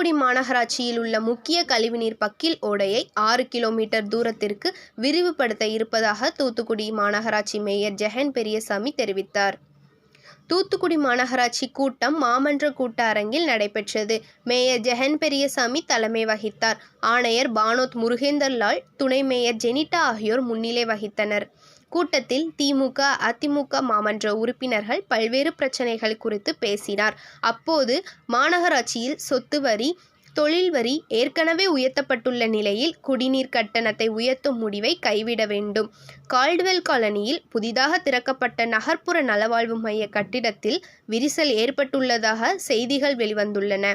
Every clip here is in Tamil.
தூத்துக்குடி மாநகராட்சியில் உள்ள முக்கிய கழிவுநீர் பக்கில் ஓடையை ஆறு கிலோமீட்டர் தூரத்திற்கு விரிவுபடுத்த இருப்பதாக தூத்துக்குடி மாநகராட்சி மேயர் ஜெகன் பெரியசாமி தெரிவித்தார். தூத்துக்குடி மாநகராட்சி கூட்டம் மாமன்ற கூட்ட அரங்கில் நடைபெற்றது. மேயர் ஜெகன் பெரியசாமி தலைமை வகித்தார். ஆணையர் பானோத் முருகேந்தர் லால் துணை மேயர் ஜெனிட்டா ஆகியோர் முன்னிலை வகித்தனர். கூட்டத்தில் திமுக அதிமுக மாமன்ற உறுப்பினர்கள் பல்வேறு பிரச்சனைகள் குறித்து பேசினார். அப்போது மாநகராட்சியில் சொத்து வரி தொழில் வரி ஏற்கனவே உயர்த்தப்பட்டுள்ள நிலையில் குடிநீர் கட்டணத்தை உயர்த்தும் முடிவை கைவிட வேண்டும். கால்டுவெல் காலனியில் புதிதாக திறக்கப்பட்ட நகர்ப்புற நலவாழ்வு மைய கட்டிடத்தில் விரிசல் ஏற்பட்டுள்ளதாக செய்திகள் வெளிவந்துள்ளன.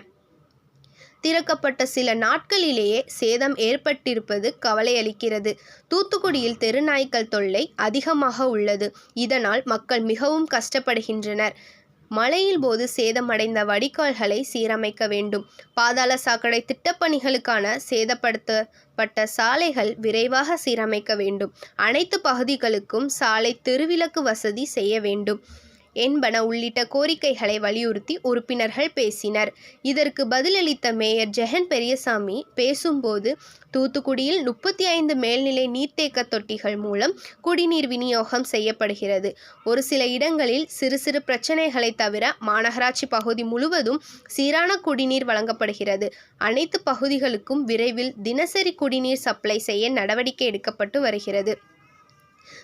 திறக்கப்பட்ட சில நாட்களிலேயே சேதம் ஏற்பட்டிருப்பது கவலையளிக்கிறது. தூத்துக்குடியில் தெருநாய்க்கள் தொல்லை அதிகமாக உள்ளது. இதனால் மக்கள் மிகவும் கஷ்டப்படுகின்றனர். மழையில் போது சேதமடைந்த வடிகால்களை சீரமைக்க வேண்டும். பாதாள சாக்கடை திட்டப்பணிகளுக்கான சேதப்படுத்தப்பட்ட சாலைகள் விரைவாக சீரமைக்க வேண்டும். அனைத்து பகுதிகளுக்கும் சாலை தெருவிளக்கு வசதி செய்ய வேண்டும். என்பன உள்ளிட்ட கோரிக்கைகளை வலியுறுத்தி உறுப்பினர்கள் பேசினர். இதற்கு பதிலளித்த மேயர் ஜெகன் பெரியசாமி பேசும்போது தூத்துக்குடியில் முப்பத்தி ஐந்து மேல்நிலை நீர்த்தேக்க தொட்டிகள் மூலம் குடிநீர் விநியோகம் செய்யப்படுகிறது. ஒரு சில இடங்களில் சிறு சிறு பிரச்சனைகளை தவிர மாநகராட்சி பகுதி முழுவதும் சீரான குடிநீர் வழங்கப்படுகிறது. அனைத்து பகுதிகளுக்கும் விரைவில் தினசரி குடிநீர் சப்ளை செய்ய நடவடிக்கை எடுக்கப்பட்டு வருகிறது.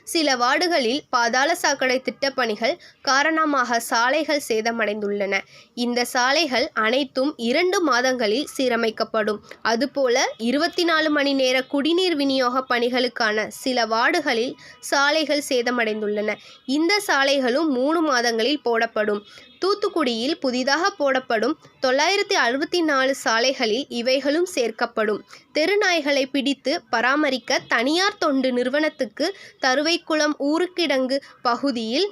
சில வார்டுகளில் பாதாள சாக்கடை திட்டப்பணிகள் காரணமாக சாலைகள் சேதமடைந்துள்ளன. இந்த சாலைகள் அனைத்தும் இரண்டு மாதங்களில் சீரமைக்கப்படும். அதுபோல இருபத்தி நாலு மணி நேர குடிநீர் விநியோக பணிகளுக்கான சில வார்டுகளில் சாலைகள் சேதமடைந்துள்ளன. இந்த சாலைகளும் மூணு மாதங்களில் போடப்படும். தூத்துக்குடியில் புதிதாக போடப்படும் தொள்ளாயிரத்தி அறுபத்தி நாலு சாலைகளில் இவைகளும் சேர்க்கப்படும். தெருநாய்களை பிடித்து பராமரிக்க தனியார் தொண்டு நிறுவனத்துக்கு தருவைக்குளம் ஊருக்கிடங்கு பகுதியில்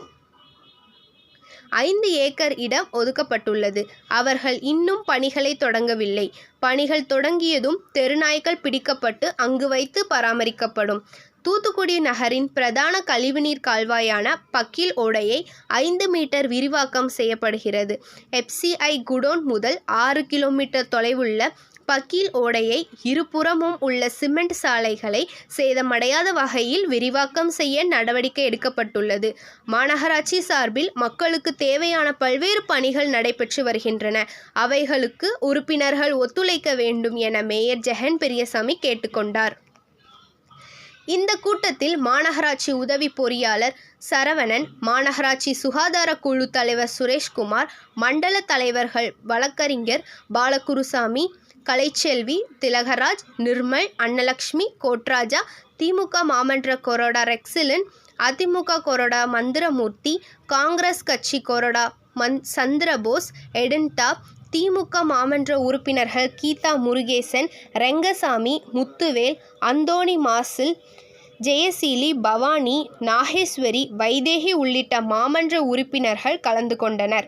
ஐந்து ஏக்கர் இடம் ஒதுக்கப்பட்டுள்ளது. அவர்கள் இன்னும் பணிகளை தொடங்கவில்லை. பணிகள் தொடங்கியதும் தெருநாய்கள் பிடிக்கப்பட்டு அங்கு வைத்து பராமரிக்கப்படும். தூத்துக்குடி நகரின் பிரதான கழிவுநீர் கால்வாயான பக்கில் ஓடையை ஐந்து மீட்டர் விரிவாக்கம் செய்யப்படுகிறது. எஃப்சிஐ குடோன் முதல் ஆறு கிலோமீட்டர் தொலைவுள்ள பக்கீல் ஓடையை இருபுறமும் உள்ள சிமெண்ட் சாலைகளை சேதமடையாத வகையில் விரிவாக்கம் செய்ய நடவடிக்கை எடுக்கப்பட்டுள்ளது. மாநகராட்சி சார்பில் மக்களுக்கு தேவையான பல்வேறு பணிகள் நடைபெற்று வருகின்றன. அவைகளுக்கு உறுப்பினர்கள் ஒத்துழைக்க வேண்டும் என மேயர் ஜெகன் பெரியசாமி கேட்டுக்கொண்டார். இந்த கூட்டத்தில் மாநகராட்சி உதவி பொறியாளர் சரவணன் மாநகராட்சி சுகாதார குழு தலைவர் சுரேஷ்குமார் மண்டல தலைவர்கள் வழக்கறிஞர் பாலகுருசாமி கலைச்செல்வி திலகராஜ் நிர்மல் அன்னலக்ஷ்மி கோட்ராஜா திமுக மாமன்ற கொரோடா ரெக்சிலன் அதிமுக கொரோடா மந்திரமூர்த்தி காங்கிரஸ் கட்சி கொரோடா மந் சந்திரபோஸ் எடன்டா திமுக மாமன்ற உறுப்பினர்கள் கீதா முருகேசன் ரெங்கசாமி முத்துவேல் அந்தோணி மாசில் ஜெயசீலி பவானி நாகேஸ்வரி வைதேகி உள்ளிட்ட மாமன்ற உறுப்பினர்கள் கலந்து கொண்டனர்.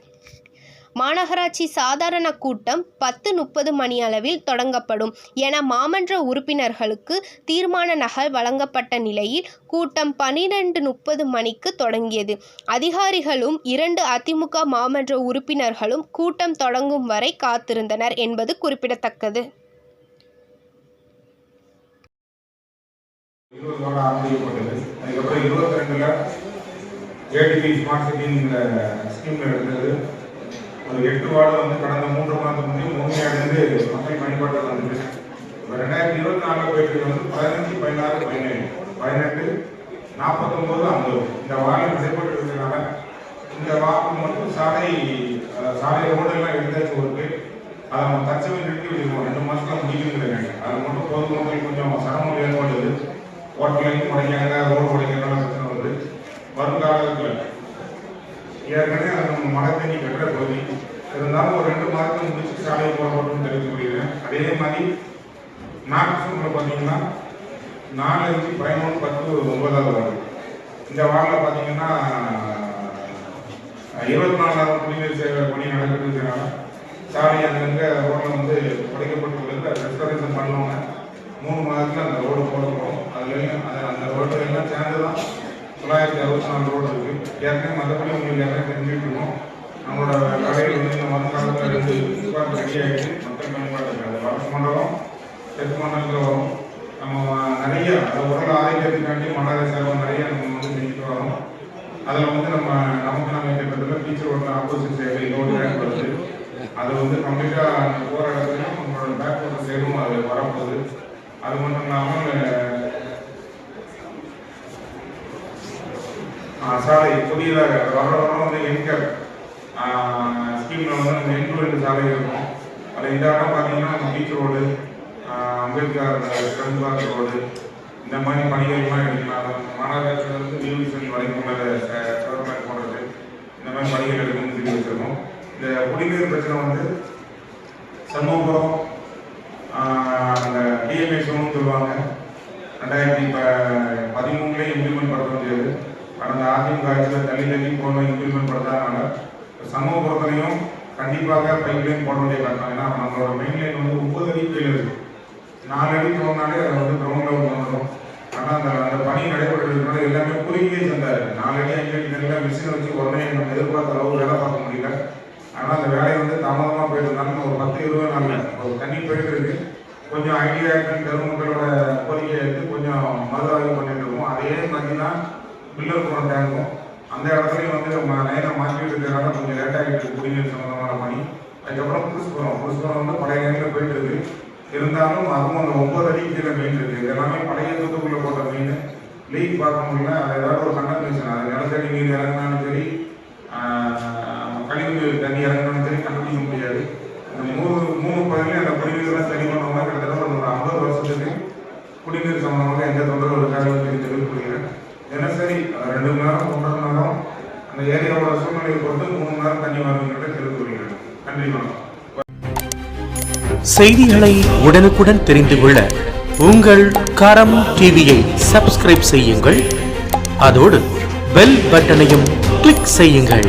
மாநகராட்சி சாதாரண கூட்டம் பத்து முப்பது மணி அளவில் தொடங்கப்படும் என மாமன்ற உறுப்பினர்களுக்கு தீர்மான நகல் வழங்கப்பட்ட நிலையில் கூட்டம் பனிரெண்டு முப்பது மணிக்கு தொடங்கியது. அதிகாரிகளும் இரண்டு அதிமுக மாமன்ற உறுப்பினர்களும் கூட்டம் தொடங்கும் வரை காத்திருந்தனர் என்பது குறிப்பிடத்தக்கது. ஆரம்பிக்கப்பட்டது. அதுக்கப்புறம் இருபத்தி ரெண்டுல ஏடிபி ஸ்மார்ட் சிட்டிங்கிற ஸ்கீம் எடுத்தது. ஒரு எட்டு வார்டு வந்து கடந்த மூன்று மாதத்துக்கு முடியும் முழுமையடைந்து மக்கள் பயன்பாட்டில் வந்தது. இப்போ ரெண்டாயிரத்தி இருபத்தி நாலு பேருக்கு வந்து பதினஞ்சு பதினாறு பதினேழு பதினெட்டு நாற்பத்தொம்போது ஐம்பது. இந்த வாரியம் செயல்பட்டு இருக்கிறதுனால இந்த வாரம் மட்டும் சாலை சாலை ரோடெல்லாம் எடுத்தாச்சு ஒர்க்கு அதை நம்ம தச்சவை நிறுத்தி வச்சிருக்கோம். ரெண்டு மாதத்துல முடிக்கணுங்கிறாங்க அது மட்டும் பொதுமக்கள் கொஞ்சம் சிரமம் ஏற்படுது. ஹோட்டலையும் உடைக்காங்க ரோடு உடைக்கிறனால பிரச்சனை வருது. வருங்காலத்தில் ஏற்கனவே அது நம்ம மழை தண்ணி கட்டுற பகுதி. இருந்தாலும் ஒரு ரெண்டு மாதத்துக்கு முடிச்சு சாலை போடப்படும் தெரிவிக்க முடியுது அதே மாதிரி நாகசூரில் பார்த்தீங்கன்னா நாலு அஞ்சு பதினொன்று பத்து ஒன்பதாவது வார்டு. இந்த வார்டில் பார்த்தீங்கன்னா இருபத்தி நாலாவது குடிநீர் சேவை பணி நடக்குதுங்கிறனால சாலை அங்கங்கே ரோட்டில் வந்து உடைக்கப்பட்டுள்ளது அது ரெஸ்டாரேஷன் பண்ணுவாங்க. மூணு மாதத்தில் அந்த ரோடு போட போகிறோம் அதுலேயும் அந்த ரோடு எல்லாம் சேர்ந்து தான் தொள்ளாயிரத்தி அறுபத்தி நாலு ரோடு. ஏற்கனவே மற்றபடி உங்களுக்கு ஏற்கனவே தெரிஞ்சுட்டு நம்மளோட கடையில் வந்து இந்த மறுநாள் ரெண்டு டிபார்ட்மெண்ட் ரெடி ஆகிடுச்சு மக்கள் மேம்பாடு வடக்கு மண்டலம் தெற்கு மண்டலத்தில் வரும். நம்ம நிறைய அந்த உடல் ஆரோக்கியத்துக்காண்டி மண்டல சேவை நிறைய நம்ம வந்து செஞ்சுட்டு வரோம். அதில் வந்து நம்ம நமக்கு நம்ம திட்டத்தில் டீச்சர் ஒன்று ஆப்போசிட் சேவை இன்னொரு ரேங்க் வருது அது வந்து கம்ப்ளீட்டாக போகிற இடத்துலையும் நம்மளோட பேக் ஒர்க் சேரும் அது வரப்போகுது. அது மட்டும் இல்லாமல் சாலை புதியதாக வர வர வந்து என்கர் ஸ்கீமில் வந்து நம்ம எண்பது சாலை இருக்கும். அதில் இந்த இடம் பார்த்தீங்கன்னா நம்ம beach road Ambedkar strength park road இந்த மாதிரி பணிகள்லாம் எடுக்கலாம். மாநகராட்சியிலிருந்து மாநகராட்சியில் வரைக்கும் உள்ள டெவலப்மெண்ட் போடுறது. இந்த மாதிரி பணிகள் எடுக்கணும்னு சொல்லி வச்சிருக்கோம். இந்த குடிநீர் பிரச்சனை வந்து சமூகம் அந்த டிஎம்ஏ சொல்லுவாங்க. ரெண்டாயிரத்தி ப பதிமூணுலேயே இம்ப்ளிமெண்ட் பண்ண முடியாது. கடந்த அதிமுக ஆட்சியில் தள்ளி தள்ளி போன இம்ப்ளிமெண்ட் பண்ணுறதுனால சமூகத்துலையும் கண்டிப்பாக பைப் லைன் போட வேண்டிய கட்டணம் ஏன்னா நம்மளோட மெயின் லைன் வந்து ஒன்பது அடி கீழே இருக்கு. நாலு அடி தோணாலே அது வந்து கிரவுண்ட் லெவல் வந்துடும் ஆனால் அந்த அந்த பணி நடைபெற்றதுனால எல்லாமே குறுகியே சென்றாரு நாலு அடி அஞ்சு அடி நெல்ல மிஷினை வச்சு உடனே நம்ம எதிர்பார்த்த அளவு வேலை பார்க்க முடியல. ஆனால் அந்த வேலை வந்து தாமதமாக போயிட்டு ஒரு பத்து இருபது நாளில் ஒரு தண்ணி போயிட்டு இருக்கு கொஞ்சம் ஐடியா கருமக்களோட கோரிக்கையை எடுத்து கொஞ்சம் மறு ஆய்வு பண்ணிட்டு இருக்கோம் அதே மாதிரி தான் பில்லர்புரம் போன டேங்கும் அந்த இடத்துலையும் வந்து நம்ம லைனை மாற்றிட்டு கொஞ்சம் லேட் ஆகிட்டு குடிநீர் சம்மந்தமான பணி. அதுக்கப்புறம் புதுசுபுரம் புதுசுபுரம் வந்து பழைய லைனில் போயிட்டு இருக்கு. இருந்தாலும் அதுவும் அந்த ஒன்பது அடி கீழே மீன் இருக்கு. இது எல்லாமே பழைய தூத்துக்குள்ள போட்ட மீன் லீக் பார்க்க முடியல. அது ஏதாவது ஒரு கண்டக்டேஷன் அது நிலத்தடி நீர் இறங்கினாலும் சரி கழிவு தண்ணி இறங்கினாலும் சரி கண்டுபிடிக்க முடியாது. அந்த மூணு மூணு பகுதியிலும் அந்த குடிநீர்லாம் சரி பண்ணவங்க கிட்டத்தட்ட ஒரு ஐம்பது வருஷத்துக்கு குடிநீர் சம்பந்தமாக எந்த தொந்தரவு இருக்காதுன்னு சொல்லி தெரிவிக்கிறேன் தினசரி ரெண்டு மணி நேரம் ஒன்றரை மணி நேரம் அந்த ஏரியாவோட சூழ்நிலையை பொறுத்து மூணு மணி நேரம் தண்ணி வருங்கிறத தெரிவித்துள்ளீர்கள் நன்றி வணக்கம். செய்திகளை உடனுக்குடன் தெரிந்து கொள்ள உங்கள் கரம் டிவியை சப்ஸ்கிரைப் செய்யுங்கள். அதோடு பெல் பட்டனையும் கிளிக் செய்யுங்கள்.